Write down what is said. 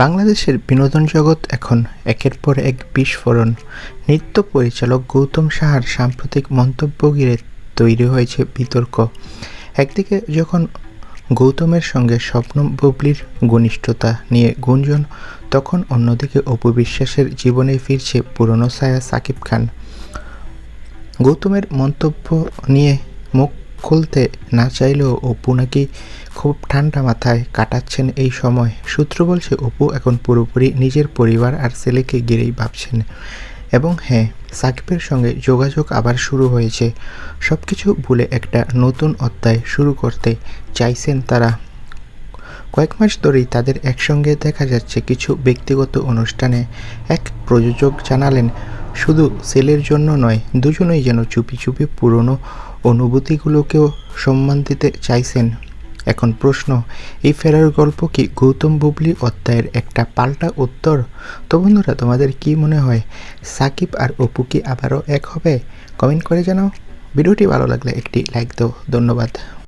বাংলাদেশের বিনোদন জগৎ এখন একের পর এক বিস্ফোরণ। নৃত্য পরিচালক গৌতম সাহার সাম্প্রতিক মন্তব্য ঘিরে তৈরি হয়েছে বিতর্ক। একদিকে যখন গৌতমের সঙ্গে স্বপ্ন বুবলির ঘনিষ্ঠতা নিয়ে গুঞ্জন, তখন অন্যদিকে অপু বিশ্বাসের জীবনে ফিরছে পুরনো ছায়া সাকিব খান। গৌতমের মন্তব্য নিয়ে মুখ খুলতে না চাইলেও অপু নাকি খুব ঠান্ডা মাথায় কাটাচ্ছেন এই সময়। সূত্র বলছে, অপু এখন পুরোপুরি নিজের পরিবার আর ছেলেকে ঘিরেই ভাবছেন। এবং হ্যাঁ সাকিবের সঙ্গে যোগাযোগ আবার শুরু হয়েছে। সব কিছু ভুলে একটা নতুন অধ্যায় শুরু করতে চাইছেন তারা। কয়েক মাস ধরেই তাদের একসঙ্গে দেখা যাচ্ছে কিছু ব্যক্তিগত অনুষ্ঠানে। এক প্রযোজক জানালেন শুধু সেলের জন্য নয়, দুজনেই যেন চুপি চুপি পুরনো অনুভূতিগুলোকেও সম্মান দিতে চাইছেন। এখন প্রশ্ন, এই ফেরার গল্প কি গৌতম বুবলি অধ্যায়ের একটা পাল্টা উত্তর? তো বন্ধুরা, তোমাদের কি মনে হয়, সাকিব আর অপু কি আবারও এক হবে? কমেন্ট করে জানাও। ভিডিওটি ভালো লাগলে একটি লাইক দাও। ধন্যবাদ।